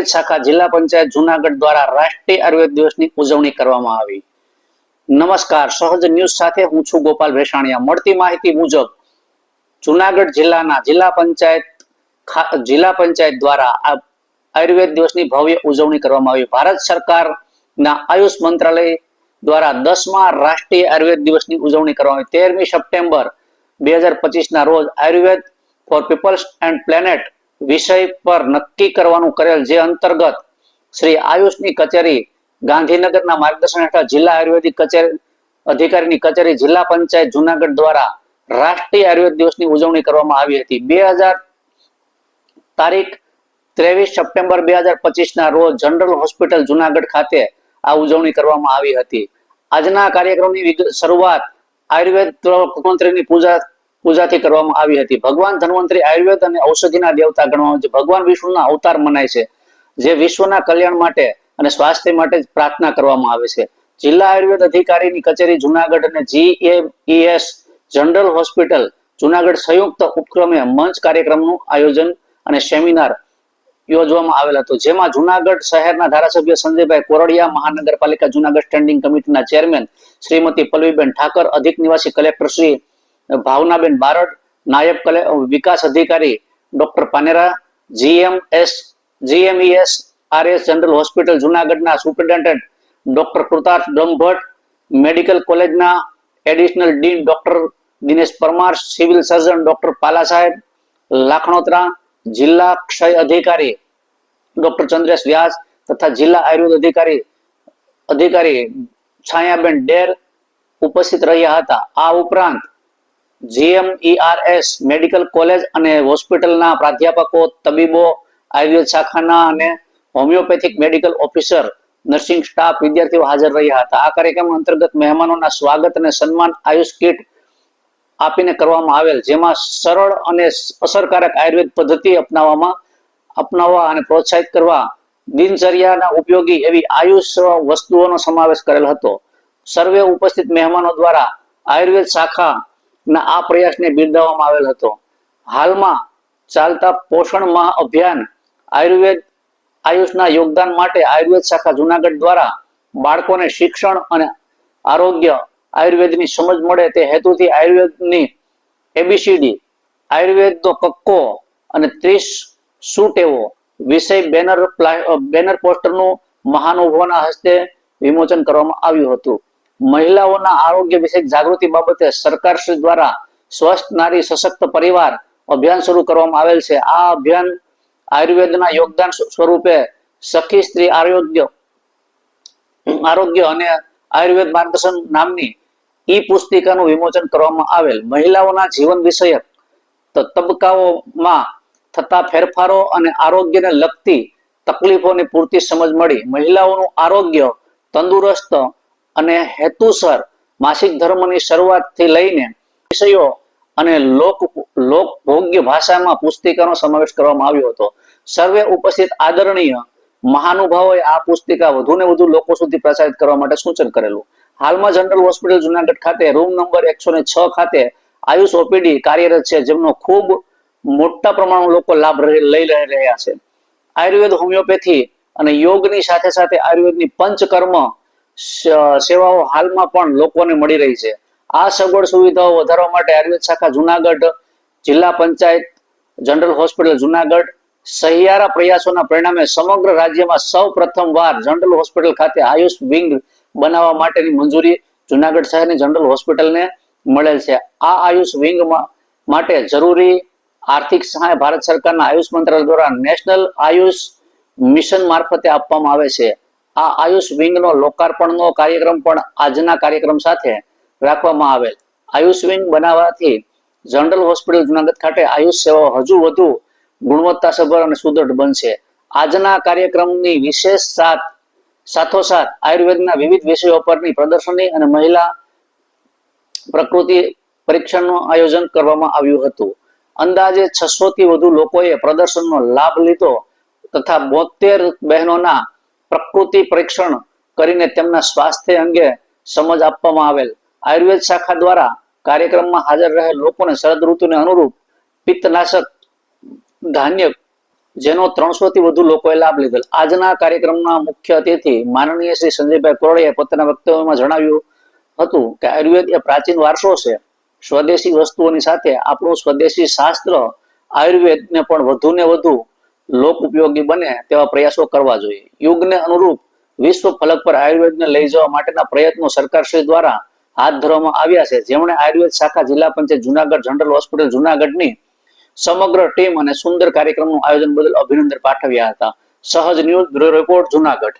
આયુર્વેદ શાખા જિલ્લા પંચાયત જુનાગઢ દ્વારા રાષ્ટ્રીય આયુર્વેદ દિવસની ઉજવણી કરવામાં આવી. નમસ્કાર, સહજ ન્યૂઝ સાથે હું છું ગોપાલ ભેસાણીયા. મળતી માહિતી મુજબ, જુનાગઢ જિલ્લાના જિલ્લા પંચાયત જિલ્લા પંચાયત દ્વારા આયુર્વેદ દિવસની ભવ્ય ઉજવણી કરવામાં આવી. ભારત સરકારના આયુષ મંત્રાલય દ્વારા દસમા રાષ્ટ્રીય આયુર્વેદ દિવસની ઉજવણી કરવામાં આવી. તેરમી સપ્ટેમ્બર બે હજાર પચીસના રોજ Ayurveda for peoples and planet વિષય પર નક્કી કરવાનું કરેલ જે અંતર્ગત શ્રી આયુષની કચેરી ગાંધીનગરના માર્ગદર્શન હેઠળ જિલ્લા આયુર્વેદિક કચેરી અધિકારીની કચેરી જિલ્લા પંચાયત જુનાગઢ દ્વારા રાષ્ટ્રીય આયુર્વેદ દિવસની ઉજવણી કરવામાં આવી હતી. બે તારીખ ત્રેવીસ સપ્ટેમ્બર બે હજાર પચીસ ના રોજ જનરલ હોસ્પિટલ જુનાગઢ ખાતે આ ઉજવણી કરવામાં આવી હતી. આજના કાર્યક્રમની શરૂઆત આયુર્વેદ મુખ્યમંત્રીની પૂજા પૂજાથી કરવામાં આવી હતી. ભગવાન ધન્વંતરી આયુર્વેદ અને ઔષધિના દેવતા ગણવામાં ભગવાન વિષ્ણુના અવતાર મનાય છે. જે વિશ્વના કલ્યાણ માટે અને સ્વાસ્થ્ય માટે પ્રાર્થના કરવામાં આવે છે. જિલ્લા આયુર્વેદ અધિકારીની કચેરી જુનાગઢ અને જીએમઈએસ જનરલ હોસ્પિટલ જુનાગઢ સંયુક્ત ઉપક્રમે મંચ કાર્યક્રમનું આયોજન અને સેમિનાર યોજવામાં આવેલ હતો. જેમાં જુનાગઢ શહેરના ધારાસભ્ય સંજયભાઈ કોરડિયા, મહાનગરપાલિકા જુનાગઢ સ્ટેન્ડિંગ કમિટીના ચેરમેન શ્રીમતી પલ્લવીબેન ઠાકર, અધિક નિવાસી કલેક્ટર શ્રી ભાવનાબેન બારડ, નાયબ કલે, વિકાસ અધિકારી doctor Panera GMS GMES, RS general hospital, જુનાગઢના superintendent doctor Krutarth Brahmbhatt, medical કોલેજના additional dean doctor Dinesh Parmar, civil surgeon doctor Pala સાહેબ લાખણોત્રા જિલ્લા ક્ષય અધિકારી ડોક્ટર ચંદ્રેશ વ્યાસ તથા જિલ્લા આયુર્વેદ અધિકારી અધિકારી છાયાબેન ડેર ઉપસ્થિત રહ્યા હતા. આ ઉપરાંત જીએમઈઆરએસ મેડિકલ કોલેજ અને હોસ્પિટલના પ્રાધ્યાપકો, તબીબો, આયુર્વેદ શાખાના અને homeopathic medical officer nursing staff વિદ્યાર્થીઓ હાજર રહ્યા હતા. આ કાર્યક્રમ અંતર્ગત મહેમાનોના સ્વાગત અને સન્માન આયુષ કીટ આપીને કરવામાં આવેલ, જેમાં સરળ અને અસરકારક આયુર્વેદ પદ્ધતિ અપનાવવામાં, અપનાવવા અને પ્રોત્સાહિત કરવા દિનચર્યાના ઉપયોગી એવી આયુષ વસ્તુઓનો સમાવેશ કરેલ હતો. સર્વે ઉપસ્થિત મહેમાનો દ્વારા આયુર્વેદ શાખાના આ પ્રયાસને બિરદાવવામાં આવેલ હતો. હાલમાં ચાલતા પોષણ માહ અભિયાન આયુર્વેદ આયુષના યોગદાન માટે આયુર્વેદ શાખા જુનાગઢ દ્વારા બાળકોને શિક્ષણ અને આરોગ્ય આયુર્વેદની સમજ મળે તે હેતુથી આયુર્વેદની એબીસીડી આયુર્વેદનો કક્કો અને ત્રીસ સુટેવો વિષય બેનર બેનર પોસ્ટરનું મહાનુભાવોના હસ્તે વિમોચન કરવામાં આવ્યું હતું. મહિલાઓના આરોગ્ય વિશે જાગૃતિ બાબતે સરકાર શ્રી દ્વારા સ્વસ્થ નારી સશક્ત પરિવાર અભિયાન શરૂ કરવામાં આવેલ છે. આ અભિયાન આયુર્વેદના યોગદાન સ્વરૂપે સખી સ્ત્રી આરોગ્ય આરોગ્ય અને આયુર્વેદ માર્ગદર્શન નામની ઈ પુસ્તિકાનું વિમોચન કરવામાં આવેલ. મહિલાઓના જીવન વિષયક તબક્કાઓમાં થતા ફેરફારો અને આરોગ્યને લગતી તકલીફોની પૂરતી સમજ મળી. મહિલાઓનું આરોગ્ય તંદુરસ્ત અને હેતુસર માસિક ધર્મની શરૂઆતથી લઈને વિષયો અને લોક લોકભોગ્ય ભાષામાં પુસ્તિકાનો સમાવેશ કરવામાં આવ્યો હતો. સર્વે ઉપસ્થિત આદરણીય મહાનુભાવોએ આ પુસ્તિકા વધુને વધુ લોકો સુધી પ્રસારિત કરવા માટે સૂચન કરેલું. હાલમાં જનરલ હોસ્પિટલ જુનાગઢ ખાતે રૂમ નંબર એકસો ને છ ખાતે આયુષ ઓપીડી કાર્યરત છે, જેમનો ખૂબ મોટા પ્રમાણમાં લોકો લાભ લઈ રહી, રહ્યા છે. આયુર્વેદ હોમિયોપેથી અને યોગની સાથે સાથે આયુર્વેદની પંચકર્મ સેવાઓ હાલમાં પણ લોકોને મળી રહી છે. આ સગવડ સુવિધાઓ વધારવા માટે આયુર્વેદ શાખા જુનાગઢ, જિલ્લા પંચાયત, જનરલ હોસ્પિટલ જુનાગઢ સહિયારા પ્રયાસોના પરિણામે સમગ્ર રાજ્યમાં સૌ પ્રથમવાર જનરલ હોસ્પિટલ ખાતે આયુષ વિંગ બનાવવા માટેની મંજૂરી જુનાગઢ શહેરની જનરલ હોસ્પિટલને મળેલ છે. આ આયુષ વિંગમાં માટે જરૂરી આર્થિક સહાય ભારત સરકારના આયુષ મંત્રાલય દ્વારા નેશનલ આયુષ મિશન મારફતે આપવામાં આવે છે. આ આયુષ વિંગનો લોકાર્પણનો કાર્યક્રમ પણ આજના કાર્યક્રમ સાથે રાખવામાં આવેલ. આયુષ વિંગ બનાવવાથી જનરલ હોસ્પિટલ જુનાગઢ ખાતે આયુષ સેવાઓ હજુ વધુ ગુણવત્તાસભર અને સુદૃઢ બનશે. આજના કાર્યક્રમની વિશેષ સાથ સાથોસાથ આયુર્વેદના વિવિધ વિષયો પરની પ્રદર્શની અને મહિલા પ્રકૃતિ પરીક્ષણનું આયોજન કરવામાં આવ્યું હતું. અંદાજે છસો થી વધુ લોકોએ પ્રદર્શનનો લાભ લીધો તથા બોતેર બહેનોના પ્રકૃતિ પરીક્ષણ કરીને તેમના સ્વાસ્થ્ય અંગે સમજ આપવામાં આવેલ. આયુર્વેદ શાખા દ્વારા કાર્યક્રમમાં હાજર રહેલ લોકોને શરદ ઋતુને અનુરૂપ પિત્તનાશક ધાન્ય જેનો ત્રણસો થી વધુ લોકોએ લાભ લીધેલ. આજના કાર્યક્રમના મુખ્ય અતિથિ માનનીય શ્રી સંજયભાઈ કોરડીએ પોતાના વક્તવ્યમાં જણાવ્યું હતું કે આયુર્વેદ એ પ્રાચીન વારસો છે. સ્વદેશી વસ્તુઓની સાથે આપણું સ્વદેશી શાસ્ત્ર આયુર્વેદને પણ વધુ ને વધુ લોક ઉપયોગી બને તેવા પ્રયાસો કરવા જોઈએ. યુગને અનુરૂપ વિશ્વ ફલક પર આયુર્વેદને લઈ જવા માટેના પ્રયત્નો સરકારશ્રી દ્વારા હાથ ધરવામાં આવ્યા છે. જેમણે આયુર્વેદ શાખા જિલ્લા પંચાયત જુનાગઢ જનરલ હોસ્પિટલ જુનાગઢની સમગ્ર ટીમ અને સુંદર કાર્યક્રમનું આયોજન બદલ અભિનંદન પાઠવ્યા હતા. સહજ ન્યૂઝ બ્યુરો રિપોર્ટ જુનાગઢ.